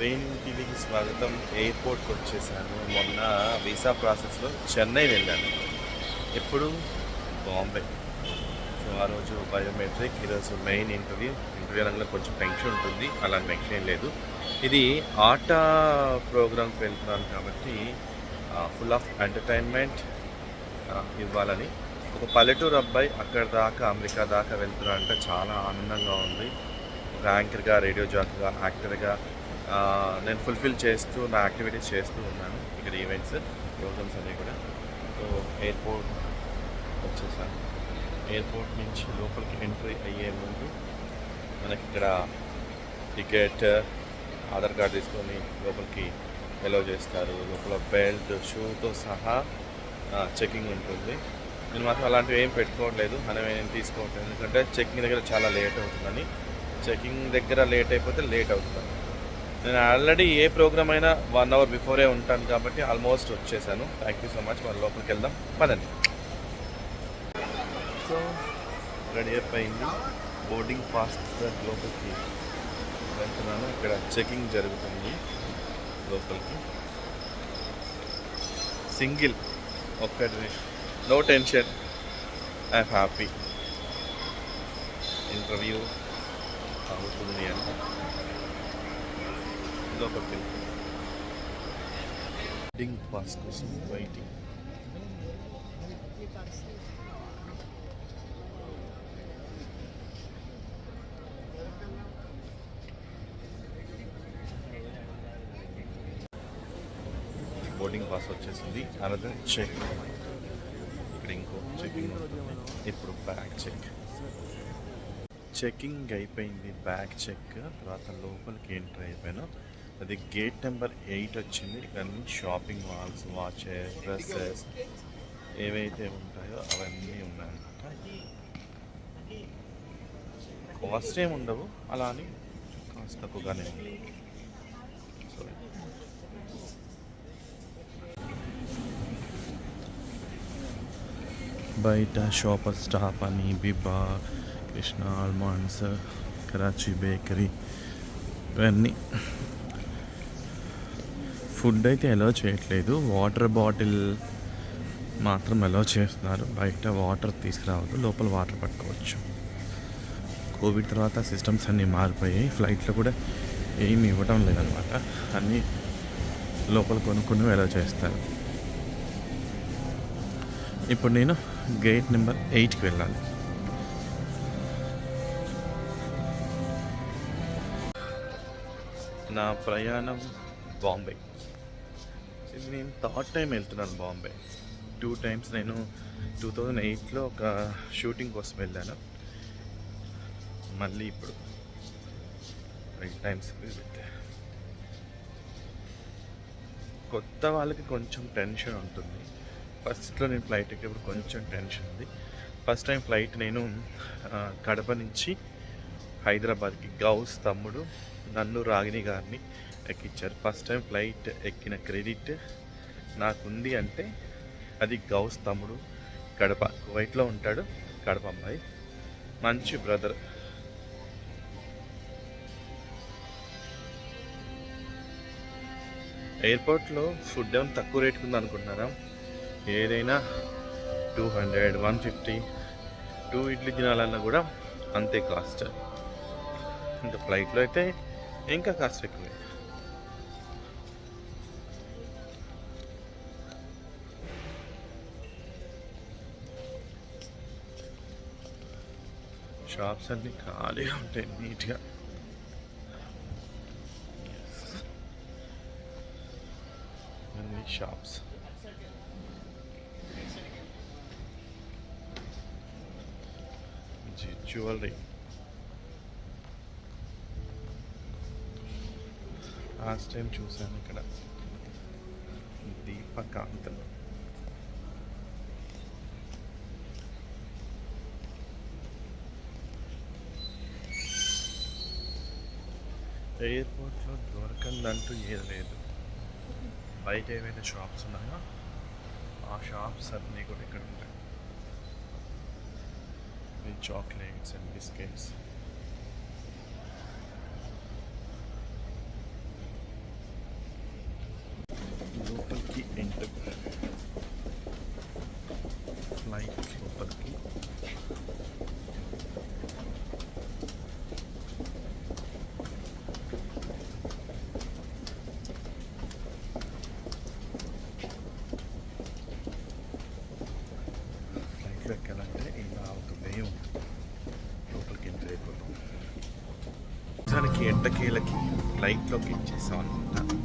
Train టీవీకి స్వాగతం ఎయిర్పోర్ట్కి వచ్చేసాను. మొన్న వీసా ప్రాసెస్లో చెన్నై వెళ్ళాను. ఎప్పుడు? బాంబే. సో ఆ రోజు బయోమెట్రిక్ ఈరోజు మెయిన్ ఇంటర్వ్యూ ఇంటర్వ్యూ అనగా కొంచెం టెన్షన్ ఉంటుంది. అలా టెన్షన్ ఏం లేదు. ఇది ఆట ప్రోగ్రామ్కి వెళ్తున్నాను కాబట్టి ఫుల్ ఆఫ్ ఎంటర్టైన్మెంట్ ఇవ్వాలని. ఒక పల్లెటూరు అబ్బాయి అక్కడ దాకా అమెరికా దాకా వెళ్తున్నా అంటే చాలా ఆనందంగా ఉంది. ఒక యాంకర్గా రేడియో జాక్గా యాక్టర్గా నేను ఫుల్ఫిల్ చేస్తూ నా యాక్టివిటీస్ చేస్తూ ఉన్నాను. ఇక్కడ ఈవెంట్స్ ప్రోగ్రామ్స్ అన్నీ కూడా. సో ఎయిర్పోర్ట్ వచ్చేసాను ఎయిర్పోర్ట్ నుంచి లోపలికి ఎంట్రీ అయ్యే ముందు మనకి ఇక్కడ టికెట్ ఆధార్ కార్డ్ తీసుకొని లోపలికి ఎలో చేస్తారు. లోపల బెల్ట్ షూతో సహా చెకింగ్ ఉంటుంది. నేను మాత్రం అలాంటివి ఏం పెట్టుకోవట్లేదు. మనం ఏం తీసుకోవట్లేదు. ఎందుకంటే చెకింగ్ దగ్గర చాలా లేట్ అవుతుందని. చెకింగ్ దగ్గర లేట్ అయిపోతే లేట్ అవుతుంది. నేను ఆల్రెడీ ఏ ప్రోగ్రామ్ అయినా వన్ అవర్ బిఫోరే ఉంటాను కాబట్టి ఆల్మోస్ట్ వచ్చేసాను. థ్యాంక్ యూ సో మచ్ మన లోపలికి వెళ్దాం. పదండి. సో రెడీ అయిపోయింది. బోర్డింగ్ పాస్ లోపలికి వెళ్తున్నాను. ఇక్కడ చెకింగ్ జరుగుతుంది లోపలికి. సింగిల్ ఒక్కటి no tension I'm happy interview అవుతుంది అని. లోపలికి బోర్డింగ్ పాస్ కోసం వెయిటింగ్ బోర్డింగ్ పాస్ వచ్చేసింది. అనదర్ చెక్ ఇక్కడ ఇంకో చెకింగ్ ఇప్పుడు బ్యాగ్ చెక్ చెకింగ్ అయిపోయింది బ్యాగ్ చెక్ తర్వాత లోపలికి ఎంటర్ అయిపోయినా అది గేట్ నెంబర్ ఎయిట్ వచ్చింది. ఇక్కడ నుంచి షాపింగ్ మాల్స్ వాచెస్ డ్రెస్సెస్ ఏవైతే ఉంటాయో అవన్నీ ఉన్నాయన్నమాట. కాస్ట్ ఏమి ఉండవు. అలా అని కాస్ట్ తక్కువగానే ఉండవు. సో బయట షాపర్ స్టాప్ అని బిబా కృష్ణ ఆల్మండ్స్ కరాచీ బేకరీ ఇవన్నీ. ఫుడ్ అయితే అలో చేయట్లేదు. వాటర్ బాటిల్ మాత్రం అలో చేస్తున్నారు. బయట వాటర్ తీసుకురావద్దు లోపల వాటర్ పట్టుకోవచ్చు. కోవిడ్ తర్వాత సిస్టమ్స్ అన్నీ మారిపోయాయి. ఫ్లైట్లో కూడా ఏమి ఇవ్వడం లేదనమాట అన్నీ లోపల కొనుక్కుని అలో చేస్తారు. ఇప్పుడు నేను గేట్ నెంబర్ ఎయిట్కి వెళ్ళాలి. నా ప్రయాణం బాంబే. ఇది నేను థర్డ్ టైం వెళ్తున్నాను బాంబే. టూ టైమ్స్ నేను టూ థౌజండ్ ఎయిట్లో ఒక షూటింగ్ కోసం వెళ్ళాను. మళ్ళీ ఇప్పుడు ఎయిట్ టైమ్స్ విజిట్ కొత్త వాళ్ళకి కొంచెం టెన్షన్ ఉంటుంది. ఫస్ట్లో నేను ఫ్లైట్ ఎక్కేప్పుడు కొంచెం టెన్షన్ ఉంది. ఫస్ట్ టైం ఫ్లైట్ నేను కడప నుంచి హైదరాబాద్కి గౌస్ తమ్ముడు నన్ను రాగిణి గారిని ఎక్కించారు ఫస్ట్ టైం ఫ్లైట్ ఎక్కిన క్రెడిట్ నాకుంది అంటే అది గౌస్ తమ్ముడు కడప కువైట్లో ఉంటాడు కడప అమ్మాయి. మంచి బ్రదర్. ఎయిర్పోర్ట్లో ఫుడ్ ఏమైనా తక్కువ రేటుకు ఉంది అనుకుంటున్నారా ఏదైనా two hundred one fifty two idli తినాలన్నా కూడా అంతే కాస్ట్ ఇంకా ఫ్లైట్లో అయితే ఇంకా కాస్ట్ ఎక్కువే షాప్స్ అన్నీ ఖాళీగా ఉంటాయి నీట్గా అన్ని షాప్స్ జ్యువెలరీ లాస్ట్ టైం చూశాను ఇక్కడ. దీపకాంతలు ఎయిర్పోర్ట్లో దొరకందంటూ ఏది లేదు. బయట ఏవైతే షాప్స్ ఉన్నాయో? ఆ షాప్స్ అన్నీ కూడా ఇక్కడ ఉంటాయి. Chocolates and biscuits. వీళ్ళకి ఫ్లైట్లోకి ఇచ్చేసాం అనమాట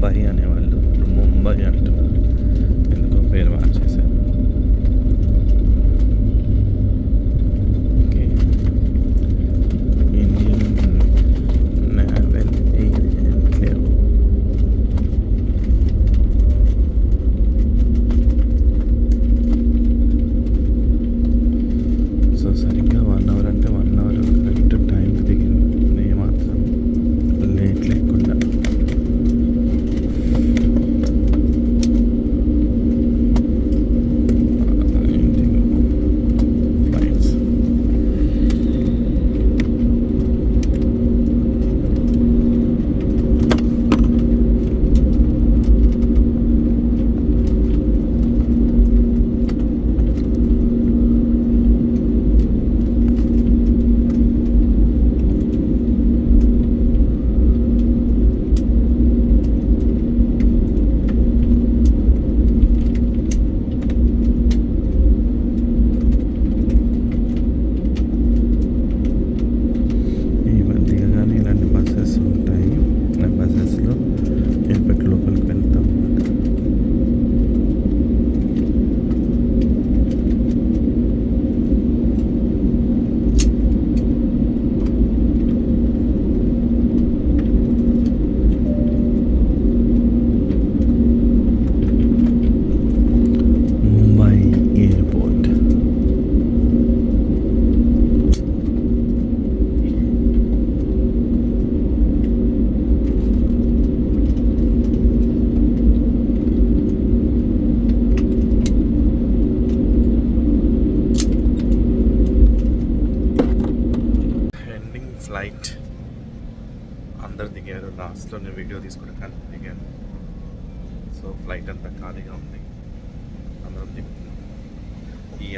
ముంబై అనేవాళ్ళు ఇప్పుడు ముంబై అంటున్నారు. ఎందుకో పేరు మార్చేశారు.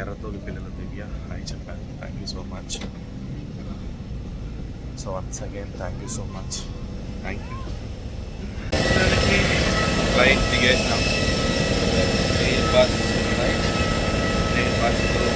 ఎర్రతోలు పిల్లలు దివ్య హాయ్ చెప్పాను thank you so much so once again thank you so much thank you flight దిగేసినాం Airbus flight ఎయిర్ బస్లో